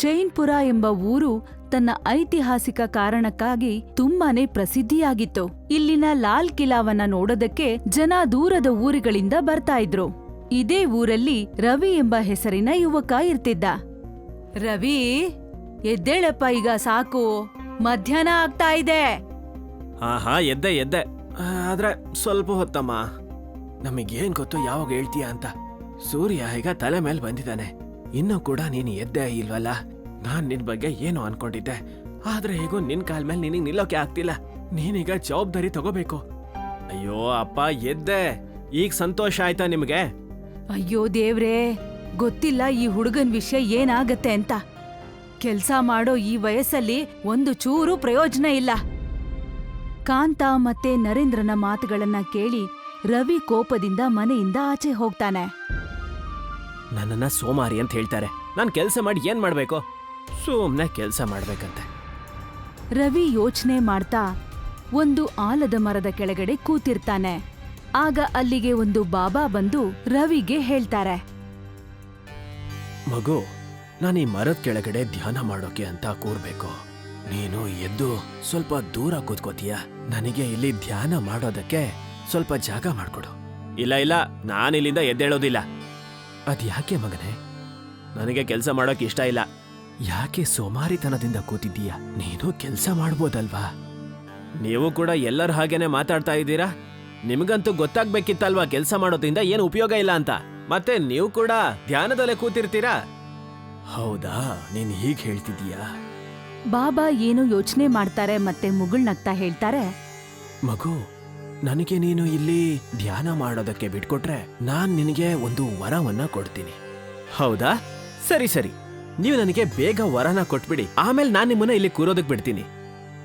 ಜೈನ್ಪುರ ಎಂಬ ಊರು ತನ್ನ ಐತಿಹಾಸಿಕ ಕಾರಣಕ್ಕಾಗಿ ತುಂಬಾನೇ ಪ್ರಸಿದ್ಧಿಯಾಗಿತ್ತು. ಇಲ್ಲಿನ ಲಾಲ್ ಕಿಲಾವನ್ನ ನೋಡೋದಕ್ಕೆ ಜನ ದೂರದ ಊರುಗಳಿಂದ ಬರ್ತಾ ಇದ್ರು. ಇದೇ ಊರಲ್ಲಿ ರವಿ ಎಂಬ ಹೆಸರಿನ ಯುವಕ ಇರ್ತಿದ್ದ. ರವಿ, ಎದ್ದೇಳಪ್ಪ ಈಗ ಸಾಕು. ಮಧ್ಯಾಹ್ನ ಆಗ್ತಾ ಇದೆ. ಹಾ ಎದ್ದೆ ಎದ್ದೆ. ಆದ್ರೆ ಸ್ವಲ್ಪ ಹೊತ್ತಮ್ಮ. ನಮಗೇನ್ ಗೊತ್ತು ಯಾವಾಗ ಹೇಳ್ತೀಯ ಅಂತ. ಸೂರ್ಯ ಈಗ ತಲೆ ಮೇಲೆ ಬಂದಿದ್ದಾನೆ. ಇನ್ನೂ ಕೂಡ ನೀನು ಎದ್ದೆ ಇಲ್ವಲ್ಲ? ನಾನ್ ನಿನ್ ಬಗ್ಗೆ ಏನು ಅನ್ಕೊಂಡಿದ್ದೆ. ಆದ್ರೆ ಹೇಗೂ ನಿನ್ ಕಾಲ್ ಮೇಲೆ ನಿನಗ್ ನಿಲ್ಲೋಕೆ ಆಗ್ತಿಲ್ಲ. ನೀನೀಗ ಜವಾಬ್ದಾರಿ ತಗೋಬೇಕು. ಅಯ್ಯೋ, ಅಪ್ಪ, ಎದ್ದೆ. ಈಗ ಸಂತೋಷ ಆಯ್ತಾ ನಿಮ್ಗೆ? ಅಯ್ಯೋ, ದೇವ್ರೇ, ಗೊತ್ತಿಲ್ಲ ಈ ಹುಡುಗನ್ ವಿಷಯ ಏನಾಗತ್ತೆ ಅಂತ. ಕೆಲ್ಸ ಮಾಡೋ ಈ ವಯಸ್ಸಲ್ಲಿ ಒಂದು ಚೂರು ಪ್ರಯೋಜನ ಇಲ್ಲ. ಕಾಂತ ಮತ್ತೆ ನರೇಂದ್ರನ ಮಾತುಗಳನ್ನ ಕೇಳಿ ರವಿ ಕೋಪದಿಂದ ಮನೆಯಿಂದ ಆಚೆ ಹೋಗ್ತಾನೆ. ನನ್ನನ್ನ ಸೋಮಾರಿ ಅಂತ ಹೇಳ್ತಾರೆ. ನಾನು ಕೆಲಸ ಮಾಡಿ ಏನ್ ಮಾಡ್ಬೇಕು? ಸುಮ್ನೆ ಕೆಲಸ ಮಾಡ್ಬೇಕಂತೆ. ರವಿ ಯೋಚನೆ ಮಾಡ್ತಾ ಒಂದು ಆಲದ ಮರದ ಕೆಳಗಡೆ ಕೂತಿರ್ತಾನೆ. ಆಗ ಅಲ್ಲಿಗೆ ಒಂದು ಬಾಬಾ ಬಂದು ರವಿಗೆ ಹೇಳ್ತಾರೆ. ಮಗು ನಾನು ಈ ಮರದ ಕೆಳಗಡೆ ಧ್ಯಾನ ಮಾಡೋಕೆ ಅಂತ ಕೂರ್ಬೇಕು. ನೀನು ಎದ್ದು ಸ್ವಲ್ಪ ದೂರ ಕೂತ್ಕೋತೀಯ. ನನಗೆ ಇಲ್ಲಿ ಧ್ಯಾನ ಮಾಡೋದಕ್ಕೆ ಸ್ವಲ್ಪ ಜಾಗ ಮಾಡ್ಕೊಡು. ಇಲ್ಲ ಇಲ್ಲ ನಾನಿಲ್ಲಿಂದ ಎದ್ದೇಳೋದಿಲ್ಲ. ಅದ್ ಯಾಕೆ ಮಗನೇ? ನನಗೆ ಕೆಲಸ ಮಾಡೋಕೆ ಇಷ್ಟ ಇಲ್ಲ. ಯಾಕೆ ಸೋಮಾರಿತನದಿಂದ ಕೂತಿದ್ದೀಯ? ನೀನು ಕೆಲಸ ಮಾಡ್ಬೋದಲ್ವಾ? ನೀವು ಕೂಡ ಎಲ್ಲರ ಹಾಗೇನೆ ಮಾತಾಡ್ತಾ ಇದ್ದೀರಾ? ನಿಮಗಂತೂ ಗೊತ್ತಾಗ್ಬೇಕಿತ್ತಲ್ವಾ ಕೆಲಸ ಮಾಡೋದ್ರಿಂದ ಏನು ಉಪಯೋಗ ಇಲ್ಲ ಅಂತ? ಮತ್ತೆ ನೀವು ಕೂಡ ಧ್ಯಾನದಲ್ಲೇ ಕೂತಿರ್ತೀರಾ? ಹೌದಾ? ನೀನ್ ಹೀಗ್ ಹೇಳ್ತಿದ್ದೀಯಾ? ಬಾಬಾ ಏನು ಯೋಚನೆ ಮಾಡ್ತಾರೆ ಮತ್ತೆ ಮುಗುಳ್ನಗ್ತಾ ಹೇಳ್ತಾರೆ? ಮಗು ನನಗೆ ನೀನು ಇಲ್ಲಿ ಧ್ಯಾನ ಮಾಡೋದಕ್ಕೆ ಬಿಟ್ಕೊಟ್ರೆ ನಾನ್ ನಿನಗೆ ಒಂದು ವರವನ್ನ ಕೊಡ್ತೀನಿ. ಹೌದಾ? ಸರಿ ಸರಿ. ನೀವು ನನಗೆ ಬೇಗ ವರನ ಕೊಟ್ಬಿಡಿ. ಆಮೇಲೆ ನಾನ್ ನಿಮ್ಮನ್ನ ಇಲ್ಲಿ ಕೂರೋದಕ್ ಬಿಡ್ತೀನಿ.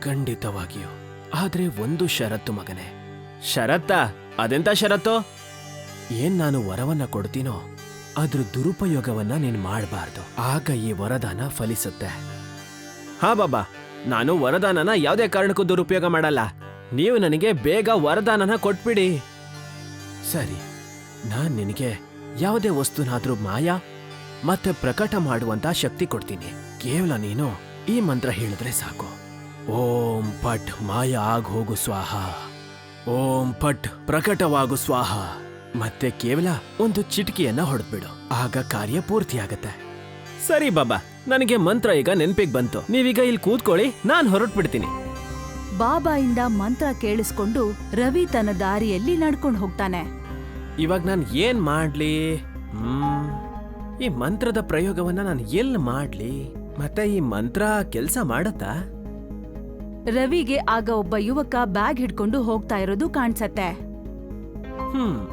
ಖಂಡಿತವಾಗಿಯೂ. ಆದ್ರೆ ಒಂದು ಷರತ್ತು ಮಗನೇ. ಷರತ್ತಾ? ಅದೆಂತ ಷರತ್ತು? ಏನ್ ನಾನು ವರವನ್ನ ಕೊಡ್ತೀನೋ ಅದ್ರ ದುರುಪಯೋಗವನ್ನ ನೀನ್ ಮಾಡಬಾರ್ದು. ಆಗ ಈ ವರದಾನ ಫಲಿಸುತ್ತೆ. ಹಾ, ಬಾಬಾ. ನಾನು ವರದಾನನ ಯಾವುದೇ ಕಾರಣಕ್ಕೂ ದುರುಪಯೋಗ ಮಾಡಲ್ಲ. ನೀವು ನನಗೆ ಬೇಗ ವರದಾನನ ಕೊಟ್ಬಿಡಿ. ಸರಿ, ನಾನು ನಿನಗೆ ಯಾವುದೇ ವಸ್ತುನಾದ್ರೂ ಮಾಯ, ಮತ್ತೆ ಪ್ರಕಟ ಮಾಡುವಂತ ಶಕ್ತಿ ಕೊಡ್ತೀನಿ. ಕೇವಲ ನೀನು ಈ ಮಂತ್ರ ಹೇಳಿದ್ರೆ ಸಾಕು. ಓಂ ಪಟ್, ಮಾಯ ಆಗ ಹೋಗು ಸ್ವಾಹ. ಓಂ ಪಟ್, ಪ್ರಕಟವಾಗು ಸ್ವಾಹ. ಮತ್ತೆ ಕೇವಲ ಒಂದು ಚಿಟಿಕೆಯನ್ನ ಹೊಡೆದ್ಬಿಡು. ಆಗ ಕಾರ್ಯ ಪೂರ್ತಿಯಾಗತ್ತೆ. ಸರಿ ಬಾಬಾ, ನನಗೆ ಮಂತ್ರ ಈಗ ನೆನ್ಪಿಗ್ ಬಂತು. ನೀವೀಗ ಇಲ್ಲಿ ಕೂತ್ಕೊಳ್ಳಿ, ನಾನು ಹೊರಟ್ಬಿಡ್ತೀನಿ. ಬಾಬಾಯಿಂದ ಮಂತ್ರ ಕೇಳಿಸ್ಕೊಂಡು ರವಿ ತನ್ನ ದಾರಿಯಲ್ಲಿ ನಡ್ಕೊಂಡು ಹೋಗ್ತಾನೆ. ಇವಾಗ ನಾನು ಏನ್ ಮಾಡ್ಲಿ? ಹ್ಮ್. ಈ ಮಂತ್ರದ ಪ್ರಯೋಗವನ್ನ ನಾನು ಎಲ್ಲಿ ಮಾಡ್ಲಿ? ಮತ್ತೆ ಈ ಮಂತ್ರ ಕೆಲಸ ಮಾಡತ್ತಾ? ರವಿಗೆ ಆಗ ಒಬ್ಬ ಯುವಕ ಬ್ಯಾಗ್ ಹಿಡ್ಕೊಂಡು ಹೋಗ್ತಾ ಇರೋದು ಕಾಣ್ಸತ್ತೆ. ಹ್ಮ್.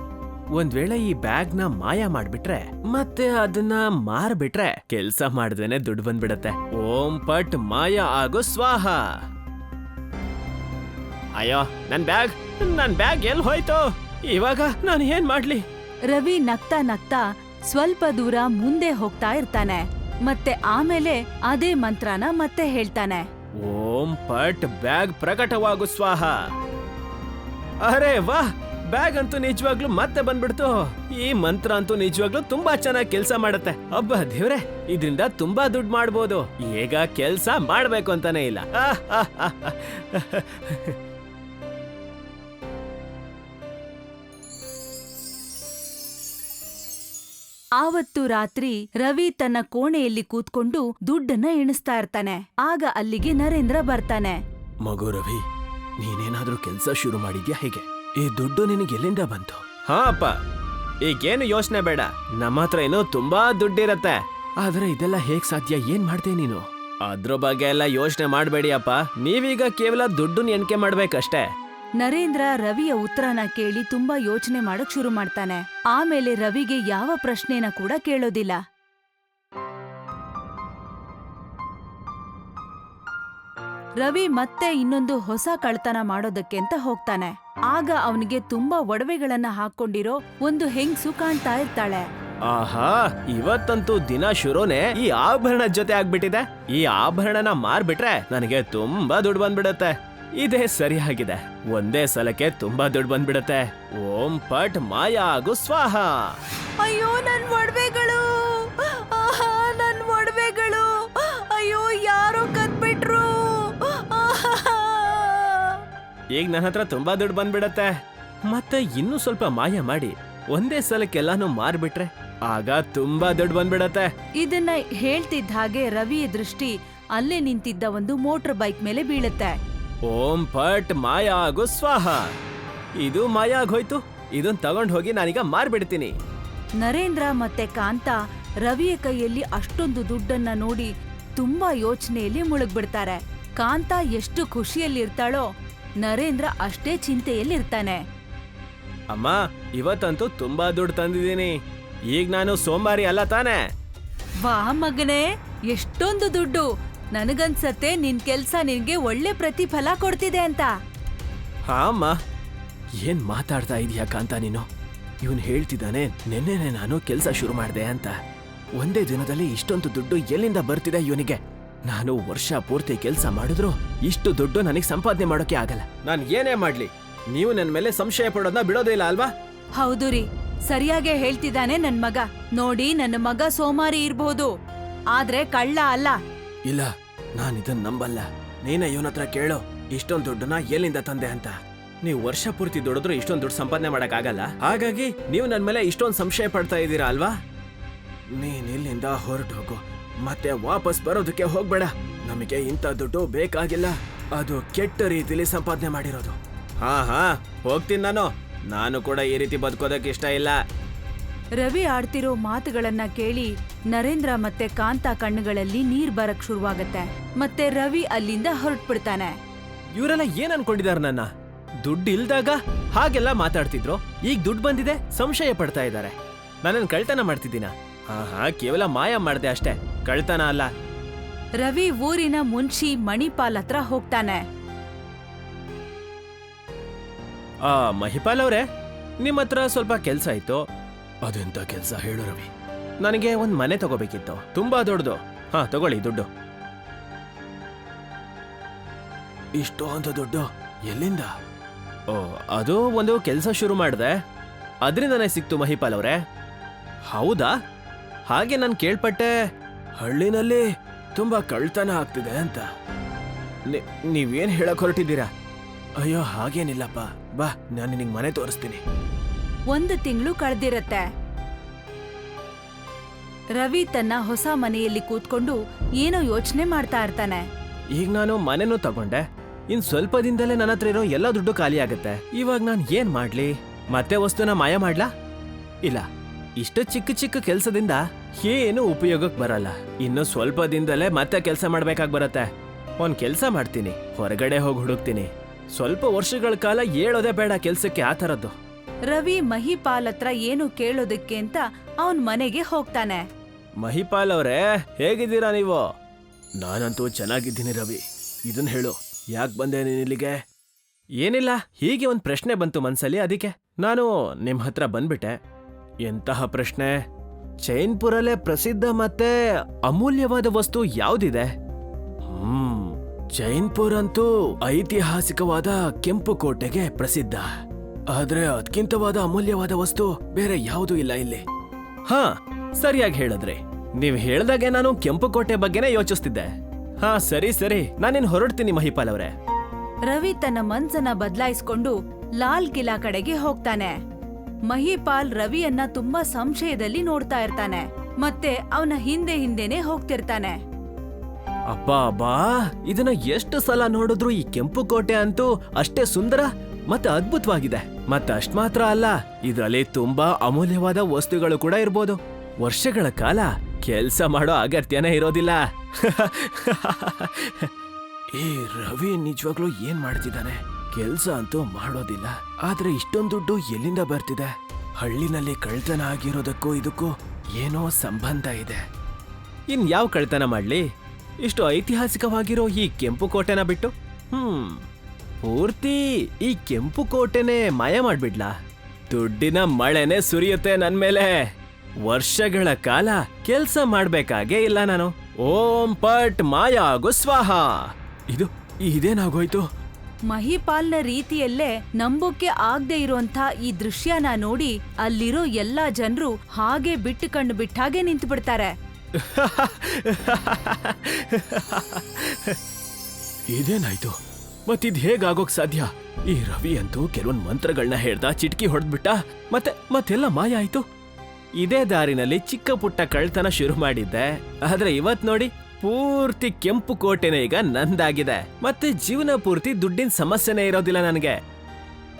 ಒಂದ್ ವೇಳೆ ಈ ಬ್ಯಾಗ್ನ ಮಾಯ ಮಾಡ್ಬಿಟ್ರೆ ಮತ್ತೆ ಅದನ್ನ ಮಾರ್ಬಿಟ್ರೆ ಕೆಲ್ಸ ಮಾಡ್ದೇನೆ ದುಡ್ಡು ಬಂದ್ಬಿಡತ್ತೆ. ಓಂ ಪಟ್ ಮಾಯ ಆಗೋ ಸ್ವಾಹ. ಅಯ್ಯೋ ನನ್ ಬ್ಯಾಗ್ ನನ್ ಬ್ಯಾಗ್ ಎಲ್ಲಿ ಹೋಯ್ತು? ಇವಾಗ ನಾನು ಏನ್ ಮಾಡ್ಲಿ? ರವಿ ನಗ್ತಾ ನಗ್ತಾ ಸ್ವಲ್ಪ ದೂರ ಮುಂದೆ ಹೋಗ್ತಾ ಇರ್ತಾನೆ. ಮತ್ತೆ ಆಮೇಲೆ ಅದೇ ಮಂತ್ರನ ಮತ್ತೆ ಹೇಳ್ತಾನೆ. ಓಂ ಪಟ್ ಬ್ಯಾಗ್ ಪ್ರಕಟವಾಗು ಸ್ವಾಹ. ಅರೆ ವಾಹ್ ಬ್ಯಾಗ್ ಅಂತೂ ನಿಜವಾಗ್ಲೂ ಮತ್ತೆ ಬಂದ್ಬಿಡ್ತು. ಈ ಮಂತ್ರ ಅಂತೂ ನಿಜವಾಗ್ಲೂ ತುಂಬಾ ಚೆನ್ನಾಗಿ ಕೆಲಸ ಮಾಡುತ್ತೆ. ಅಬ್ಬ ದೇವ್ರೆ ಇದರಿಂದ ತುಂಬಾ ದುಡ್ಡು ಮಾಡ್ಬೋದು. ಈಗ ಕೆಲಸ ಮಾಡ್ಬೇಕು ಅಂತಾನೆ ಇಲ್ಲ. ಆವತ್ತು ರಾತ್ರಿ ರವಿ ತನ್ನ ಕೋಣೆಯಲ್ಲಿ ಕೂತ್ಕೊಂಡು ದುಡ್ಡನ್ನ ಎಣಿಸ್ತಾ ಇರ್ತಾನೆ. ಆಗ ಅಲ್ಲಿಗೆ ನರೇಂದ್ರ ಬರ್ತಾನೆ. ಮಗು ರವಿ ನೀನೇನಾದ್ರೂ ಕೆಲ್ಸ ಶುರು ಮಾಡಿದ್ಯಾ ಹೇಗೆ? ಈ ದುಡ್ಡು ನಿನಗೆ ಎಲ್ಲಿಂದ ಬಂತು? ಹಾ ಅಪ್ಪ ಈಗೇನು ಯೋಚನೆ ಬೇಡ. ನಮ್ಮ ಹತ್ರ ಏನೋ ತುಂಬಾ ದುಡ್ಡಿರತ್ತೆ. ಆದ್ರೆ ಇದೆಲ್ಲ ಹೇಗ್ ಸಾಧ್ಯ? ಏನ್ ಮಾಡ್ದೆ ನೀನು? ಅದ್ರ ಬಗ್ಗೆ ಎಲ್ಲ ಯೋಚನೆ ಮಾಡಬೇಡಿ ಅಪ್ಪ. ನೀವೀಗ ಕೇವಲ ದುಡ್ಡನ್ನ ಎಣಿಕೆ ಮಾಡ್ಬೇಕಷ್ಟೇ. ನರೇಂದ್ರ ರವಿಯ ಉತ್ತರನ ಕೇಳಿ ತುಂಬಾ ಯೋಚನೆ ಮಾಡಕ್ ಶುರು ಮಾಡ್ತಾನೆ. ಆಮೇಲೆ ರವಿಗೆ ಯಾವ ಪ್ರಶ್ನೆನ ಕೂಡ ಕೇಳೋದಿಲ್ಲ. ರವಿ ಮತ್ತೆ ಇನ್ನೊಂದು ಹೊಸ ಕಳ್ತನ ಮಾಡೋದಕ್ಕೆ ಅಂತ ಹೋಗ್ತಾನೆ. ಆಗ ಅವನಿಗೆ ತುಂಬಾ ಒಡವೆಗಳನ್ನ ಹಾಕೊಂಡಿರೋ ಒಂದು ಹೆಂಗ್ಸು ಕಾಣ್ತಾ ಇರ್ತಾಳೆ. ಆಹಾ, ಇವತ್ತಂತೂ ದಿನ ಶುರುನೇ ಈ ಆಭರಣ ಜೊತೆ ಆಗ್ಬಿಟ್ಟಿದೆ. ಈ ಆಭರಣನ ಮಾರ್ಬಿಟ್ರೆ ನನಗೆ ತುಂಬಾ ದುಡ್ಡು ಬಂದ್ಬಿಡತ್ತೆ. ಇದೇ ಸರಿಯಾಗಿದೆ. ಒಂದೇ ಸಲಕ್ಕೆ ತುಂಬಾ ದುಡ್ಡು ಬಂದ್ಬಿಡತ್ತೆ. ಓಂ ಪಟ್ ಮಾಯಾ ಹಾಗೂ ಸ್ವಾಹ. ಅಯ್ಯೋ ನನ್ ಒಡವೆಗಳು. ಆಹಾ, ನನ್ ಒಡವೆಗಳು. ಅಯ್ಯೋ ಯಾರೋ ಕದ್ಬಿಟ್ರು. ಈಗ ನನ್ನ ಹತ್ರ ತುಂಬಾ ದುಡ್ಡು ಬಂದ್ಬಿಡತ್ತೆ. ಮತ್ತೆ ಇನ್ನೂ ಸ್ವಲ್ಪ ಮಾಯ ಮಾಡಿ ಒಂದೇ ಸಲಕ್ಕೆಲ್ಲಾನು ಮಾರ್ಬಿಟ್ರೆ ಆಗ ತುಂಬಾ ದುಡ್ಡು ಬಂದ್ಬಿಡತ್ತೆ. ಇದನ್ನ ಹೇಳ್ತಿದ್ದ ಹಾಗೆ ರವಿಯ ದೃಷ್ಟಿ ಅಲ್ಲೇ ನಿಂತಿದ್ದ ಒಂದು ಮೋಟರ್ ಬೈಕ್ ಮೇಲೆ ಬೀಳುತ್ತೆ. ಓಂ ಪಟ್ ಮಾಯ ಆಗು ಸ್ವಾಹ. ಇದು ಮಾಯ ಆಗೋಯ್ತು ಇದನ್ ತಗೊಂಡ್ ಹೋಗಿ ನಾನೀಗ ಮಾರ್ಬಿಡ್ತೀನಿ. ನರೇಂದ್ರ ಮತ್ತೆ ಕಾಂತ ರವಿಯ ಕೈಯಲ್ಲಿ ಅಷ್ಟೊಂದು ದುಡ್ಡನ್ನ ನೋಡಿ ತುಂಬಾ ಯೋಚನೆಯಲ್ಲಿ ಮುಳುಗ್ಬಿಡ್ತಾರೆ. ಕಾಂತ ಎಷ್ಟು ಖುಷಿಯಲ್ಲಿ ಇರ್ತಾಳೋ ನರೇಂದ್ರ ಅಷ್ಟೇ ಚಿಂತೆಯಲ್ಲಿರ್ತಾನೆ. ಅಮ್ಮ ಇವತ್ತಂತೂ ತುಂಬಾ ದುಡ್ಡು ತಂದಿದ್ದೀನಿ. ಈಗ ನಾನು ಸೋಮವಾರಿ ಅಲ್ಲ ತಾನೆ? ವಾ ಮಗನೇ ಎಷ್ಟೊಂದು ದುಡ್ಡು. ನನಗನ್ಸತ್ತೆ ನಿನ್ ಕೆಲ್ಸ ನಿನ್ಗೆ ಒಳ್ಳೆ ಪ್ರತಿಫಲ ಕೊಡ್ತಿದೆ ಅಂತ. ಹಾ ಅಮ್ಮ ಏನ್ ಮಾತಾಡ್ತಾ ಇದೀಯಾ ಕಾಂತ ನೀನು? ಇವನ್ ಹೇಳ್ತಿದ್ದಾನೆ ನಿನ್ನೆನೆ ನಾನು ಕೆಲಸ ಶುರು ಮಾಡಿದೆ ಅಂತ. ಒಂದೇ ದಿನದಲ್ಲಿ ಇಷ್ಟೊಂದು ದುಡ್ಡು ಎಲ್ಲಿಂದ ಬರ್ತಿದೆ ಇವನಿಗೆ? ನಾನು ವರ್ಷ ಪೂರ್ತಿ ಕೆಲಸ ಮಾಡಿದ್ರು ಇಷ್ಟು ದುಡ್ಡು ನನಗೆ ಸಂಪಾದನೆ ಮಾಡೋಕೆ ಆಗಲ್ಲ. ನಾನು ಏನೇ ಮಾಡ್ಲಿ ನೀವು ನನ್ನ ಮೇಲೆ ಸಂಶಯ ಪಡೋದನ್ನ ಬಿಡೋದೇ ಇಲ್ಲ ಅಲ್ವಾ? ಹೌದು ರೀ ಸರಿಯಾಗೇ ಹೇಳ್ತಿದ್ದಾನೆ ನನ್ ಮಗ. ನೋಡಿ ನನ್ನ ಮಗ ಸೋಮಾರಿ ಇರ್ಬಹುದು ಆದ್ರೆ ಕಳ್ಳ ಅಲ್ಲ. ಇಲ್ಲ ನಾನು ಇದನ್ನ ನಂಬಲ್ಲ. ನೀನೇ ಇವನ ಹತ್ರ ಕೇಳು, ಇಷ್ಟೊಂದು ದುಡ್ಡನ್ನ ಎಲ್ಲಿಂದ ತಂದೆ ಅಂತ. ನೀವು ವರ್ಷ ಪೂರ್ತಿ ದುಡಿದ್ರು ಇಷ್ಟೊಂದು ದುಡ್ಡು ಸಂಪಾದನೆ ಮಾಡಕ್ಕಾಗಲ್ಲ? ಹಾಗಾಗಿ ನೀವು ನನ್ನ ಮೇಲೆ ಇಷ್ಟೊಂದು ಸಂಶಯ ಪಡ್ತಾ ಇದ್ದೀರಾ ಅಲ್ವಾ? ನೀನ್ ಇಲ್ಲಿಂದ ಹೊರಟು ಹೋಗು. ಮತ್ತೆ ವಾಪಸ್ ಬರೋದಕ್ಕೆ ಹೋಗ್ಬೇಡ. ನಮಗೆ ಇಂಥ ದುಡ್ಡು ಬೇಕಾಗಿಲ್ಲ. ಅದು ಕೆಟ್ಟ ರೀತಿಲಿ ಸಂಪಾದನೆ ಮಾಡಿರೋದು. ಹಾ ಹಾ, ಹೋಗ್ತೀನಿ ನಾನು. ನಾನು ಕೂಡ ಈ ರೀತಿ ಬದುಕೋದಕ್ಕೆ ಇಷ್ಟ ಇಲ್ಲ. ರವಿ ಆಡ್ತಿರೋ ಮಾತುಗಳನ್ನ ಕೇಳಿ ನರೇಂದ್ರ ಮತ್ತೆ ಕಾಂತ ಕಣ್ಣುಗಳಲ್ಲಿ ನೀರ್ ಬರಕ್ ಶುರುವಾಗತ್ತೆ. ಮತ್ತೆ ರವಿ ಅಲ್ಲಿಂದ ಹೊರಟ್ಬಿಡ್ತಾನೆ. ಇವರೆಲ್ಲ ಏನ್ ಅನ್ಕೊಂಡಿದಾರ ನನ್ನ? ದುಡ್ಡು ಇಲ್ದಾಗ ಹಾಗೆಲ್ಲ ಮಾತಾಡ್ತಿದ್ರು. ಈಗ ದುಡ್ಡು ಬಂದಿದೆ ಸಂಶಯ ಪಡ್ತಾ ಇದ್ದಾರೆ ನಾನೇನ್ ಕಳ್ತನ ಮಾಡ್ತಿದ್ದೀನ? ಆಹಾ ಕೇವಲ ಮಾಯ ಮಾಡ್ದೆ ಅಷ್ಟೇ. ಕಳ್ತನ ಅಲ್ಲ. ರವಿ ಊರಿನ ಮುನ್ಷಿ ಮಣಿಪಾಲ್ ಹತ್ರ ಹೋಗ್ತಾನೆ. ಆ ಮಹಿಪಾಲ್ ಅವರೇ ನಿಮ್ಮ ಹತ್ರ ಸ್ವಲ್ಪ ಕೆಲ್ಸ ಇತ್ತು. ಅದೆಂತ ಕೆಲಸ ಹೇಳು ರವಿ. ನನಗೆ ಒಂದು ಮನೆ ತಗೋಬೇಕಿತ್ತು. ತುಂಬಾ ದೊಡ್ಡದು. ಹಾ, ತಗೊಳ್ಳಿ ದುಡ್ಡು. ಇಷ್ಟು ಅಂತ ದುಡ್ಡು? ಎಲ್ಲಿಂದ? ಓ, ಅದು ಒಂದು ಕೆಲಸ ಶುರು ಮಾಡಿದೆ. ಅದರಿಂದನೇ ಸಿಕ್ತು ಮಹಿಪಾಲ್ ಅವರೇ. ಹೌದಾ? ಹಾಗೆ ನಾನು ಕೇಳ್ಪಟ್ಟೆ, ಹಳ್ಳಿನಲ್ಲಿ ತುಂಬಾ ಕಳ್ತನ ಆಗ್ತಿದೆ ಅಂತ. ನೀವೇನು ಹೇಳಕ್ ಹೊರಟಿದ್ದೀರಾ? ಅಯ್ಯೋ, ಹಾಗೇನಿಲ್ಲಪ್ಪ. ಬಾ, ನಾನು ನಿನಗೆ ಮನೆ ತೋರಿಸ್ತೀನಿ. ಒಂದು ತಿಂಗಳು ಕಳೆದಿರತ್ತೆ. ರವಿ ತನ್ನ ಹೊಸ ಮನೆಯಲ್ಲಿ ಕೂತ್ಕೊಂಡು ಏನೋ ಯೋಚನೆ ಮಾಡ್ತಾ ಇರ್ತಾನೆ. ಈಗ ನಾನು ಮನೆನೂ ತಗೊಂಡೆ. ಇನ್ ಸ್ವಲ್ಪ ದಿನದಲ್ಲೇ ನನ್ನ ಹತ್ರ ಇರೋ ಎಲ್ಲ ದುಡ್ಡು ಖಾಲಿ ಆಗುತ್ತೆ. ಇವಾಗ ನಾನು ಏನ್ ಮಾಡ್ಲಿ? ಮತ್ತೆ ವಸ್ತುನ ಮಾಯ ಮಾಡ್ಲಾ? ಇಲ್ಲ, ಇಷ್ಟು ಚಿಕ್ಕ ಚಿಕ್ಕ ಕೆಲಸದಿಂದ ಏನು ಉಪಯೋಗಕ್ಕೆ ಬರಲ್ಲ. ಇನ್ನು ಸ್ವಲ್ಪ ದಿನದಲ್ಲೇ ಮತ್ತೆ ಕೆಲಸ ಮಾಡ್ಬೇಕಾಗ್ ಬರತ್ತೆ. ಒಂದ್ ಕೆಲಸ ಮಾಡ್ತೀನಿ, ಹೊರಗಡೆ ಹೋಗಿ ಹುಡುಕ್ತೀನಿ. ಸ್ವಲ್ಪ ವರ್ಷಗಳ ಕಾಲ ಹೇಳೋದೇ ಬೇಡ ಕೆಲ್ಸಕ್ಕೆ ಆ ಥರದ್ದು. ರವಿ ಮಹಿಪಾಲ್ ಹತ್ರ ಏನು ಕೇಳೋದಕ್ಕೆ ಅಂತ ಅವನ್ ಮನೆಗೆ ಹೋಗ್ತಾನೆ. ಮಹಿಪಾಲ್ ಅವರೇ ಹೇಗಿದ್ದೀರಾ ನೀವು? ನಾನಂತೂ ಚೆನ್ನಾಗಿದ್ದೀನಿ ರವಿ. ಇದನ್ ಹೇಳು, ಯಾಕೆ ಬಂದೆ ನೀನ್ ಇಲ್ಲಿಗೆ? ಏನಿಲ್ಲ, ಹೀಗೆ ಒಂದು ಪ್ರಶ್ನೆ ಬಂತು ಮನ್ಸಲ್ಲಿ, ಅದಕ್ಕೆ ನಾನು ನಿಮ್ ಹತ್ರ ಬಂದ್ಬಿಟ್ಟೆ. ಎಂತಹ ಪ್ರಶ್ನೆ? ಚೈನ್ಪುರಲ್ಲೇ ಪ್ರಸಿದ್ಧ ಮತ್ತೆ ಅಮೂಲ್ಯವಾದ ವಸ್ತು ಯಾವ್ದಿದೆ? ಹ್ಮ್ ಜೈನ್ಪುರ್ ಅಂತೂ ಐತಿಹಾಸಿಕವಾದ ಕೆಂಪು ಕೋಟೆಗೆ ಪ್ರಸಿದ್ಧ. ಆದ್ರೆ ಅದಕ್ಕಿಂತವಾದ ಅಮೂಲ್ಯವಾದ ವಸ್ತು ಬೇರೆ ಯಾವುದೂ ಇಲ್ಲ ಇಲ್ಲಿ. ಹಾ ಸರಿಯಾಗಿ ಹೇಳಿದ್ರೆ. ನೀವ್ ಹೇಳ್ದಾಗೆ ನಾನು ಕೆಂಪು ಕೋಟೆ ಬಗ್ಗೆನೇ ಯೋಚಿಸ್ತಿದ್ದೆ. ಹಾ ಸರಿ ಸರಿ. ನಾನಿನ್ ಹೊರಡ್ತೀನಿ ಮಹಿಪಾಲ್ ಅವರೇ. ರವಿ ತನ್ನ ಮನ್ಸನ್ನ ಬದಲಾಯಿಸ್ಕೊಂಡು ಲಾಲ್ ಕಿಲಾ ಕಡೆಗೆ ಹೋಗ್ತಾನೆ. ಮಹಿಪಾಲ್ ರವಿಯನ್ನ ತುಂಬಾ ಸಂಶಯದಲ್ಲಿ ನೋಡ್ತಾ ಇರ್ತಾನೆ. ಮತ್ತೆ ಅವನ ಹಿಂದೆ ಹಿಂದೆನೆ ಹೋಗ್ತಿರ್ತಾನೆ. ಅಪ್ಪ ಅಬ್ಬಾ. ಇದನ್ನ ಎಷ್ಟು ಸಲ ನೋಡಿದ್ರು ಈ ಕೆಂಪು ಕೋಟೆ ಅಂತೂ ಅಷ್ಟೇ ಸುಂದರ ಮತ್ತೆ ಅದ್ಭುತವಾಗಿದೆ. ಮತ್ತೆ ಅಷ್ಟ್ ಮಾತ್ರ ಅಲ್ಲ, ಇದರಲ್ಲಿ ತುಂಬಾ ಅಮೂಲ್ಯವಾದ ವಸ್ತುಗಳು ಕೂಡ ಇರ್ಬೋದು. ವರ್ಷಗಳ ಕಾಲ ಕೆಲಸ ಮಾಡೋ ಅಗತ್ಯನೇ ಇರೋದಿಲ್ಲ. ಏ, ರವಿ ನಿಜವಾಗ್ಲೂ ಏನ್ ಮಾಡ್ತಿದ್ದಾನೆ? ಕೆಲ್ಸ ಅಂತೂ ಮಾಡೋದಿಲ್ಲ. ಆದ್ರೆ ಇಷ್ಟೊಂದು ದುಡ್ಡು ಎಲ್ಲಿಂದ ಬರ್ತಿದೆ? ಹಳ್ಳಿನಲ್ಲಿ ಕಳ್ತನ ಆಗಿರೋದಕ್ಕೂ ಇದಕ್ಕೂ ಏನೋ ಸಂಬಂಧ ಇದೆ. ಇನ್ ಯಾವ ಕಳ್ತನ ಮಾಡ್ಲಿ? ಇಷ್ಟು ಐತಿಹಾಸಿಕವಾಗಿರೋ ಈ ಕೆಂಪು ಕೋಟೆನ ಬಿಟ್ಟು? ಹ್ಮ್. ಪೂರ್ತಿ ಈ ಕೆಂಪು ಕೋಟೆನೆ ಮಾಯ ಮಾಡ್ಬಿಡ್ಲಾ? ದುಡ್ಡಿನ ಮಳೆನೆ ಸುರಿಯುತ್ತೆ ನನ್ ಮೇಲೆ ವರ್ಷಗಳ ಕಾಲ ಕೆಲ್ಸ ಮಾಡ್ಬೇಕಾಗೇ ಇಲ್ಲ ನಾನು. ಓಂ ಪಟ್ ಮಾಯ ಆಗು ಸ್ವಾಹ. ಇದು ಇದೇನಾಗೋಯ್ತು? ಮಹಿಪಾಲ್ನ ರೀತಿಯಲ್ಲೇ ನಂಬೋಕೆ ಆಗದೆ ಇರುವಂತ ಈ ದೃಶ್ಯನ ನೋಡಿ ಅಲ್ಲಿರೋ ಎಲ್ಲಾ ಜನರು ಹಾಗೆ ಬಿಟ್ಟು ಕಣ್ಣು ಬಿಟ್ಟಾಗೆ ನಿಂತು ಬಿಡ್ತಾರೆ ಇದೇನಾಯ್ತು? ಮತ್ತಿದ್ ಹೇಗಾಗೋಕ್ ಸಾಧ್ಯ? ಈ ರವಿ ಅಂತೂ ಕೆಲವೊಂದ್ ಮಂತ್ರಗಳನ್ನ ಹೇಳ್ದ ಚಿಟ್ಕಿ ಹೊಡೆದ್ಬಿಟ್ಟ. ಮತ್ತೆ ಮತ್ತೆಲ್ಲ ಮಾಯ ಆಯ್ತು? ಇದೇ ದಾರಿನಲ್ಲಿ ಚಿಕ್ಕ ಪುಟ್ಟ ಕಳ್ತನ ಶುರು ಮಾಡಿದ್ದೆ. ಆದ್ರೆ ಇವತ್ ನೋಡಿ ಪೂರ್ತಿ ಕೆಂಪು ಕೋಟೆನೇ ಈಗ ನಂದಾಗಿದೆ. ಮತ್ತೆ ಜೀವನ ಪೂರ್ತಿ ದುಡ್ಡಿನ ಸಮಸ್ಯೆನೇ ಇರೋದಿಲ್ಲ ನನಗೆ.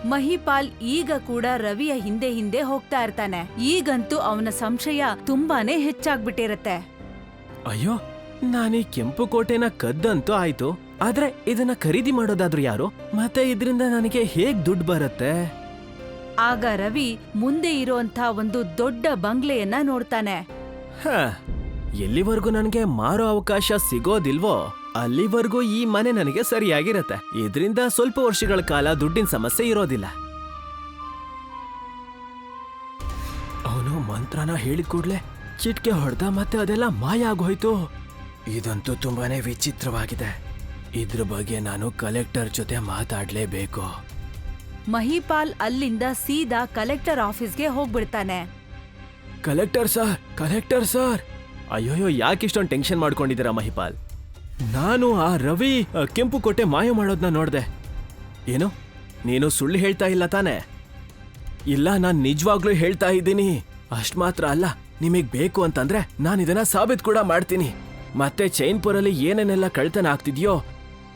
ಮಹಿಪಾಲ್ ಈಗ ಕೂಡ ರವಿಯ ಹಿಂದೆ ಹಿಂದೆ ಹೋಗ್ತಾ ಇರ್ತಾನೆ. ಈಗಂತೂ ಅವನ ಸಂಶಯ ತುಂಬಾನೇ ಹೆಚ್ಚಾಗ್ಬಿಟ್ಟಿರತ್ತೆ. ಅಯ್ಯೋ ನಾನೀ ಕೆಂಪು ಕೋಟೆನ ಕದ್ದಂತೂ ಆಯ್ತು. ಆದ್ರೆ ಇದನ್ನ ಖರೀದಿ ಮಾಡೋದಾದ್ರೂ ಯಾರು? ಮತ್ತೆ ಇದರಿಂದ ನನಗೆ ಹೇಗ್ ದುಡ್ಡು ಬರುತ್ತೆ? ಆಗ ರವಿ ಮುಂದೆ ಇರೋಂಥ ಒಂದು ದೊಡ್ಡ ಬಂಗ್ಲೆಯನ್ನ ನೋಡ್ತಾನೆ. ಹ ಎಲ್ಲಿವರೆಗೂ ನನಗೆ ಮಾರೋ ಅವಕಾಶ ಸಿಗೋದಿಲ್ವೋ ಅಲ್ಲಿವರೆಗೂ ಈ ಮನೆ ನನಗೆ ಸರಿಯಾಗಿರತ್ತೆ. ಇದರಿಂದ ಸ್ವಲ್ಪ ವರ್ಷಗಳ ಕಾಲ ದುಡ್ಡಿನ ಸಮಸ್ಯೆ ಇರೋದಿಲ್ಲ. ಅವನು ಮಂತ್ರನ ಹೇಳಿದ ಕೂಡ್ಲೆ ಚಿಟ್ಕೆ ಹೊಡೆದ ಮತ್ತೆ ಅದೆಲ್ಲ ಮಾಯ ಆಗೋಯ್ತು. ಇದಂತೂ ತುಂಬಾನೇ ವಿಚಿತ್ರವಾಗಿದೆ. ಇದ್ರ ಬಗ್ಗೆ ನಾನು ಕಲೆಕ್ಟರ್ ಜೊತೆ ಮಾತಾಡ್ಲೇಬೇಕು. ಮಹಿಪಾಲ್ ಅಲ್ಲಿಂದ ಸೀದಾ ಕಲೆಕ್ಟರ್ ಆಫೀಸ್ಗೆ ಹೋಗ್ಬಿಡ್ತಾನೆ. Collector sir collector sir. ಅಯ್ಯೋಯ್ಯೋ ಯಾಕಿಷ್ಟೊಂದು ಟೆನ್ಷನ್ ಮಾಡ್ಕೊಂಡಿದ್ದೀರಾ ಮಹಿಪಾಲ್? ನಾನು ಆ ರವಿ ಆ, ಕೆಂಪು ಕೋಟೆ ಮಾಯ ಮಾಡೋದನ್ನ ನೋಡಿದೆ. ಏನು? ನೀನು ಸುಳ್ಳು ಹೇಳ್ತಾ ಇಲ್ಲ ತಾನೆ? ಇಲ್ಲ ನಾನು ನಿಜವಾಗ್ಲೂ ಹೇಳ್ತಾ ಇದ್ದೀನಿ. ಅಷ್ಟು ಮಾತ್ರ ಅಲ್ಲ ನಿಮಗೆ ಬೇಕು ಅಂತಂದ್ರೆ ನಾನು ಇದನ್ನ ಸಾಬೀತು ಕೂಡ ಮಾಡ್ತೀನಿ. ಮತ್ತೆ ಚೈನ್ಪುರಲ್ಲಿ ಏನೇನೆಲ್ಲ ಕಳ್ತನ ಆಗ್ತಿದ್ಯೋ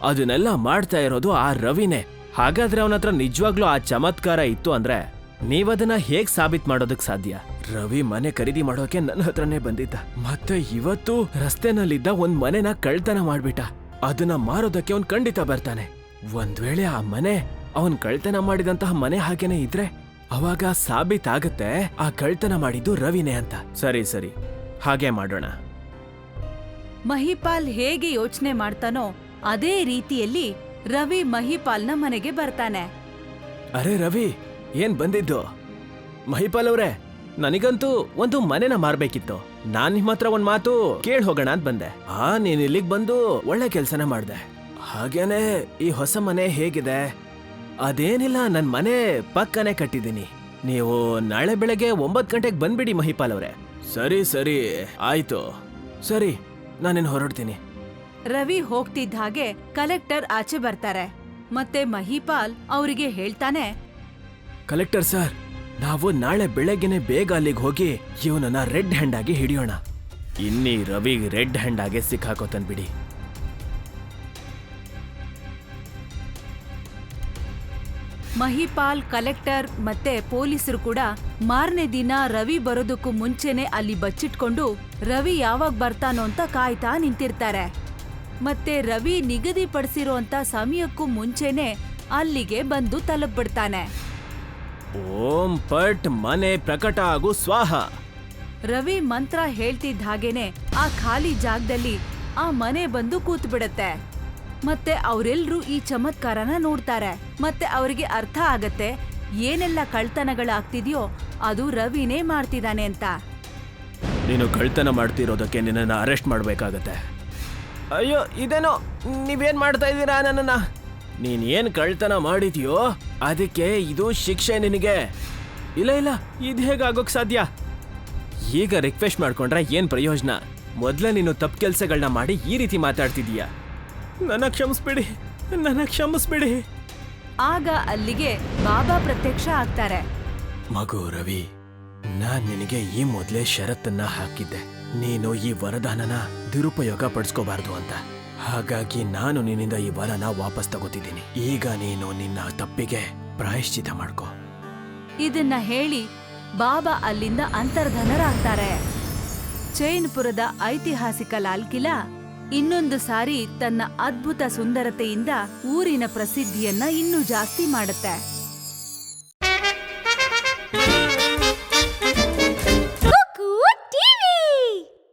ಅದನ್ನೆಲ್ಲ ಮಾಡ್ತಾ ಇರೋದು ಆ ರವಿನೇ. ಹಾಗಾದ್ರೆ ಅವನ ಹತ್ರ ನಿಜವಾಗ್ಲೂ ಆ ಚಮತ್ಕಾರ ಇತ್ತು ಅಂದ್ರೆ ನೀವದನ್ನ ಹೇಗ್ ಸಾಬೀತ್ ಮಾಡೋದಕ್ ಸಾಧ್ಯ? ರವಿ ಮನೆ ಖರೀದಿ ಮಾಡೋಕೆ ನನ್ನ ಹತ್ರನೇ ಬಂದಿದ್ದ. ಮತ್ತೆ ಇವತ್ತು ರಸ್ತೆನಲ್ಲಿದ್ದ ಒಂದ್ ಮನೆನ ಕಳ್ತನ ಮಾಡ್ಬಿಟ್ಟ. ಅದನ್ನ ಮಾರೋದಕ್ಕೆ ಅವ್ನ್ ಖಂಡಿತ ಬರ್ತಾನೆ. ಒಂದ್ ವೇಳೆ ಆ ಮನೆ ಅವನ್ ಕಳ್ತನ ಮಾಡಿದಂತಹ ಮನೆ ಹಾಗೇನೆ ಇದ್ರೆ ಅವಾಗ ಸಾಬೀತಾಗತ್ತೆ ಆ ಕಳ್ತನ ಮಾಡಿದ್ದು ರವಿನೇ ಅಂತ. ಸರಿ ಸರಿ. ಹಾಗೆ ಮಾಡೋಣ. ಮಹಿಪಾಲ್ ಹೇಗೆ ಯೋಚನೆ ಮಾಡ್ತಾನೋ ಅದೇ ರೀತಿಯಲ್ಲಿ ರವಿ ಮಹಿಪಾಲ್ನ ಮನೆಗೆ ಬರ್ತಾನೆ. ಅರೆ ರವಿ, ಏನ್ ಬಂದಿದ್ದು? ಮಹಿಪಾಲ್ ಅವ್ರೆ, ನನಗಂತೂ ಒಂದು ಮನೆನ ಮಾರ್ಬೇಕಿತ್ತು. ನಾನ್ ನಿಮ್ ಹತ್ರ ಒಂದ್ ಮಾತು ಕೇಳ್ ಹೋಗೋಣ ಅಂತ ಬಂದೆ. ಆ, ನೀನ್ ಇಲ್ಲಿಗ್ ಬಂದು ಒಳ್ಳೆ ಕೆಲ್ಸನ ಮಾಡ್ದೆ. ಹಾಗೇನೆ ಈ ಹೊಸ ಮನೆ ಹೇಗಿದೆ? ಅದೇನಿಲ್ಲ, ನನ್ ಮನೆ ಪಕ್ಕನೆ ಕಟ್ಟಿದ್ದೀನಿ. ನೀವು ನಾಳೆ ಬೆಳಗ್ಗೆ ಒಂಬತ್ ಗಂಟೆಗೆ ಬಂದ್ಬಿಡಿ ಮಹಿಪಾಲ್ ಅವ್ರೆ. ಸರಿ ಸರಿ, ಆಯ್ತು. ಸರಿ, ನಾನೇನು ಹೊರಡ್ತೀನಿ. ರವಿ ಹೋಗ್ತಿದ್ದ ಹಾಗೆ ಕಲೆಕ್ಟರ್ ಆಚೆ ಬರ್ತಾರೆ. ಮತ್ತೆ ಮಹಿಪಾಲ್ ಅವರಿಗೆ ಹೇಳ್ತಾನೆ ಕಲೆಕ್ಟರ್ ಸರ್ ನಾವು ನಾಳೆ ಬೆಳಗ್ಗೆನೆ ಬೇಗ ಅಲ್ಲಿಗೆ ಹೋಗಿ ಇವನನ್ನ ರೆಡ್ ಹ್ಯಾಂಡ್ ಆಗಿ ಹಿಡಿಯೋಣ. ಇನ್ನಿ ರವಿ ರೆಡ್ ಹ್ಯಾಂಡ್ ಆಗಿ ಸಿಕ್ಕಾಕೋತನ್ ಬಿಡಿ. ಮಹಿಪಾಲ್ ಕಲೆಕ್ಟರ್ ಮತ್ತೆ ಪೊಲೀಸರು ಕೂಡ ಮಾರನೇ ದಿನ ರವಿ ಬರೋದಕ್ಕೂ ಮುಂಚೆನೆ ಅಲ್ಲಿ ಬಚ್ಚಿಟ್ಕೊಂಡು ರವಿ ಯಾವಾಗ ಬರ್ತಾನೋ ಅಂತ ಕಾಯ್ತಾ ನಿಂತಿರ್ತಾರೆ. ಮತ್ತೆ ರವಿ ನಿಗದಿಪಡಿಸಿರೋಂತ ಸಮಯಕ್ಕೂ ಮುಂಚೆನೆ ಅಲ್ಲಿಗೆ ಬಂದು ತಲುಪ್ಬಿಡ್ತಾನೆ. ಓಂ ಪಟ್ ಮನೆ ಪ್ರಕಟ ಆಗು ಸ್ವಾಹ. ರವಿ ಮಂತ್ರ ಹೇಳ್ತಿದ್ದ ಹಾಗೇನೆ ಆ ಖಾಲಿ ಜಾಗದಲ್ಲಿ ಆ ಮನೆ ಬಂದು ಕೂತ್ ಬಿಡತ್ತೆ ಮತ್ತೆ ಅವರೆಲ್ಲರೂ ಈ ಚಮತ್ಕಾರನ ನೋಡ್ತಾರೆ. ಮತ್ತೆ ಅವರಿಗೆ ಅರ್ಥ ಆಗತ್ತೆ ಏನೆಲ್ಲ ಕಳ್ತನಗಳಾಗ್ತಿದ್ಯೋ ಅದು ರವಿನೇ ಮಾಡ್ತಿದ್ದಾನೆ ಅಂತ. ನೀನು ಕಳ್ತನ ಮಾಡ್ತಿರೋದಕ್ಕೆ ನಿನ್ನನ್ನು ಅರೆಸ್ಟ್ ಮಾಡ್ಬೇಕಾಗತ್ತೆ. ಅಯ್ಯೋ ಇದೇನೋ ನೀವೇನು ಮಾಡ್ತಾ ಇದ್ದೀರಾ ನನ್ನನ್ನ? ನೀನ್ ಏನ್ ಕಳ್ತನ ಮಾಡಿದ್ಯೋ ಅದಕ್ಕೆ ಇದು ಶಿಕ್ಷೆ ನಿನಗೆ. ಇಲ್ಲ ಇಲ್ಲ ಇದು ಹೇಗಾಗೋಕ್ ಸಾಧ್ಯ? ಈಗ ರಿಕ್ವೆಸ್ಟ್ ಮಾಡ್ಕೊಂಡ್ರೆ ಏನ್ ಪ್ರಯೋಜನ? ಮೊದಲೇ ನೀನು ತಪ್ಪು ಕೆಲ್ಸಗಳನ್ನ ಮಾಡಿ ಈ ರೀತಿ ಮಾತಾಡ್ತಿದೀಯ ನನ್ನ ಕ್ಷಮಿಸ್ಬಿಡಿ ನನ್ನ ಕ್ಷಮಿಸ್ಬಿಡಿ. ಆಗ ಅಲ್ಲಿಗೆ ಬಾಬಾ ಪ್ರತ್ಯಕ್ಷ ಆಗ್ತಾರೆ. ಮಗು ರವಿ ನಾನ್ ನಿನಗೆ ಈ ಮೊದಲೇ ಷರತ್ತನ್ನ ಹಾಕಿದ್ದೆ. ನೀನು ಈ ವರದಾನನ ದುರುಪಯೋಗ ಪಡಿಸ್ಕೋಬಾರ್ದು ಅಂತ. ಹಾಗಾಗಿ ನಾನು ನಿನ್ನಿಂದ ಈ ವರನ ವಾಪಸ್ ತಗೋತಿದ್ದೀನಿ. ಈಗ ನೀನು ನಿನ್ನ ತಪ್ಪಿಗೆ ಪ್ರಾಯಶ್ಚಿತ ಮಾಡ್ಕೋ. ಇದನ್ನ ಹೇಳಿ ಬಾಬಾ ಅಲ್ಲಿಂದ ಅಂತರ್ಧನರಾಗ್ತಾರೆ. ಚೈನ್ಪುರದ ಐತಿಹಾಸಿಕ ಲಾಲ್ ಕಿಲಾ ಇನ್ನೊಂದು ಸಾರಿ ತನ್ನ ಅದ್ಭುತ ಸುಂದರತೆಯಿಂದ ಊರಿನ ಪ್ರಸಿದ್ಧಿಯನ್ನ ಇನ್ನೂ ಜಾಸ್ತಿ ಮಾಡುತ್ತೆ.